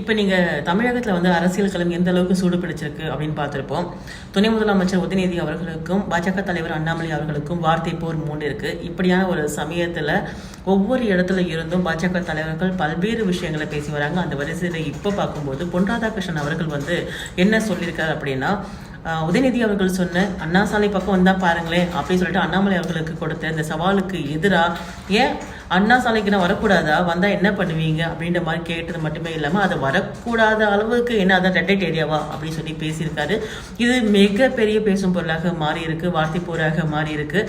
இப்போ நீங்கள் தமிழகத்தில் வந்து அரசியல் களம் எந்த அளவுக்கு சூடு பிடிச்சிருக்கு அப்படின்னு பார்த்துருப்போம். துணை முதலமைச்சர் உதயநிதி அவர்களுக்கும் பாஜக தலைவர் அண்ணாமலை அவர்களுக்கும் வார்த்தை போர் மூண்டு இருக்கு இப்படியான ஒரு சமயத்தில் ஒவ்வொரு இடத்துல இருந்தும் பாஜக தலைவர்கள் பல்வேறு விஷயங்களை பேசி வராங்க. அந்த வரிசையில் இப்போ பார்க்கும்போது பொன் ராதாகிருஷ்ணன் அவர்கள் வந்து என்ன சொல்லியிருக்காரு அப்படின்னா உதயநிதி அவர்கள் சொன்ன அண்ணா சாலை பக்கம் வந்தா பாருங்களேன் அப்படின்னு சொல்லிட்டு அண்ணாமலை அவர்களுக்கு கொடுத்த இந்த சவாலுக்கு எதிராக ஏன் அண்ணா சாலைக்கு நான் வரக்கூடாதா? வந்தால் என்ன பண்ணுவீங்க? அப்படின்ற மாதிரி கேட்டது மட்டுமே இல்லாமல் அது வரக்கூடாத அளவுக்கு என்ன அதான் ரெட்டைட் ஏரியாவா? அப்படின்னு சொல்லி பேசியிருக்காரு. இது மிகப்பெரிய பேசும் பொருளாக மாறி இருக்கு வார்த்தை போராக மாறி இருக்கு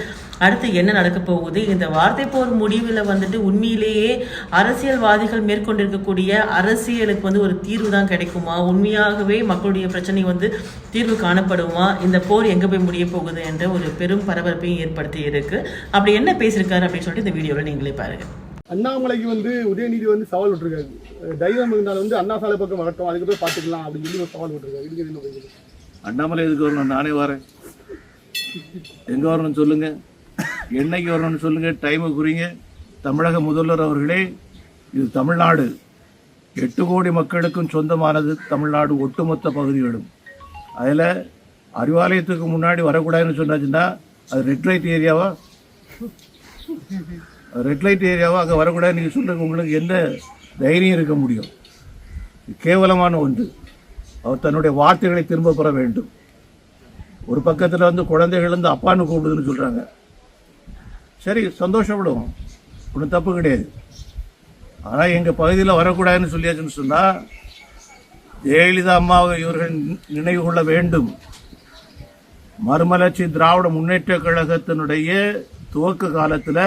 அடுத்து என்ன நடக்க போகுது? இந்த வார்த்தை போர் முடிவில் வந்துட்டு உண்மையிலேயே அரசியல்வாதிகள் மேற்கொண்டிருக்கக்கூடிய அரசியலுக்கு வந்து ஒரு தீர்வு தான் கிடைக்குமா? உண்மையாகவே மக்களுடைய பிரச்சனை வந்து தீர்வு காணப்படுமா? இந்த போர் எங்கே போய் முடிய போகுது என்ற ஒரு பெரும் பரபரப்பையும் ஏற்படுத்தி இருக்கு அப்படி என்ன பேசியிருக்காரு அப்படின்னு சொல்லிட்டு இந்த வீடியோவில் நீங்களே பாருங்க. அண்ணாமலைக்கு வந்து உதயநிதி வந்து சவால் விட்டுருக்காரு. தைரியம் இருந்தால் வந்து அண்ணா சாலை பக்கம் வரட்டும் அதுக்கப்புறம் பார்த்துக்கலாம் அப்படின்னு சொல்லி ஒரு சவால் விட்டுருக்காரு. இதுக்கு என்ன அண்ணாமலை எதுக்கு வரணும்? நானே வரேன். எங்கே வரணும்னு சொல்லுங்க. என்னைக்கு வரணும்னு சொல்லுங்க. டைமை குறிங்க. தமிழக முதல்வர் அவர்களே இது தமிழ்நாடு. எட்டு கோடி மக்களுக்கும் சொந்தமானது தமிழ்நாடு ஒட்டுமொத்த பகுதிகளும். அதில் அறிவாலயத்துக்கு முன்னாடி வரக்கூடாதுன்னு சொன்னாச்சுன்னா அது ரெட் லைட் ஏரியாவா? ரெட் லைட் ஏரியாவோ அங்கே வரக்கூடாது. நீங்கள் சொல்கிறது உங்களுக்கு எந்த தைரியம் இருக்க முடியும்? கேவலமான ஒன்று. அவர் தன்னுடைய வார்த்தைகளை திரும்ப பெற வேண்டும். ஒரு பக்கத்தில் வந்து குழந்தைகள் வந்து அப்பான்னு கூப்பிடுதுன்னு சொல்கிறாங்க சரி சந்தோஷப்படுவோம் ஒன்றும் தப்பு கிடையாது. ஆனால் எங்கள் பகுதியில் வரக்கூடாதுன்னு சொல்லியாச்சுன்னு சொன்னால் ஜெயலலிதா அம்மாவை இவர்கள் நினைவு கொள்ள வேண்டும். மறுமலர்ச்சி திராவிட முன்னேற்ற கழகத்தினுடைய துவக்க காலத்தில்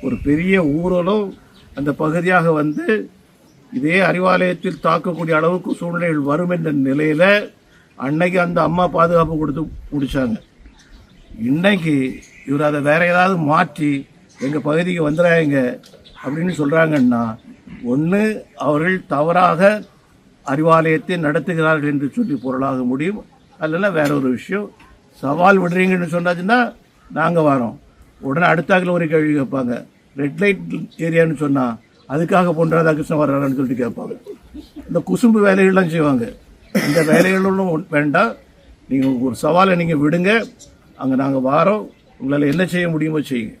ஒரு பெரிய ஊரலும் அந்த பகுதியாக வந்து இதே அறிவாலயத்தில் தாக்கக்கூடிய அளவுக்கு சூழ்நிலைகள் வரும் என்ற நிலையில் அன்னைக்கு அந்த அம்மா பாதுகாப்பு கொடுத்து முடித்தாங்க இன்னைக்கு இவர் அதை வேற ஏதாவது மாற்றி எங்கள் பகுதிக்கு வந்துடாங்க அப்படின்னு சொல்கிறாங்கன்னா ஒன்று அவர்கள் தவறாக அறிவாலயத்தை நடத்துகிறார்கள் என்று சொல்லி பொருளாக முடியும். அல்லனா வேற ஒரு விஷயம். சவால் விடுறீங்கன்னு சொன்னாச்சுன்னா நாங்கள் வரோம். உடனே அடுத்தாக்கில் ஒரு கேள்வி கேட்பாங்க. ரெட் லைட் ஏரியான்னு சொன்னால் அதுக்காக பொன் ராதாகிருஷ்ணன் வர்றாருன்னு சொல்லிட்டு கேட்பாங்க. இந்த குசும்பு வேலைகள்லாம் செய்வாங்க. இந்த வேலைகளும் வேண்டாம். நீங்கள் ஒரு சவாலை நீங்கள் விடுங்க. அங்கே நாங்கள் வாரோம். உங்களால் என்ன செய்ய முடியுமோ செய்யுங்க.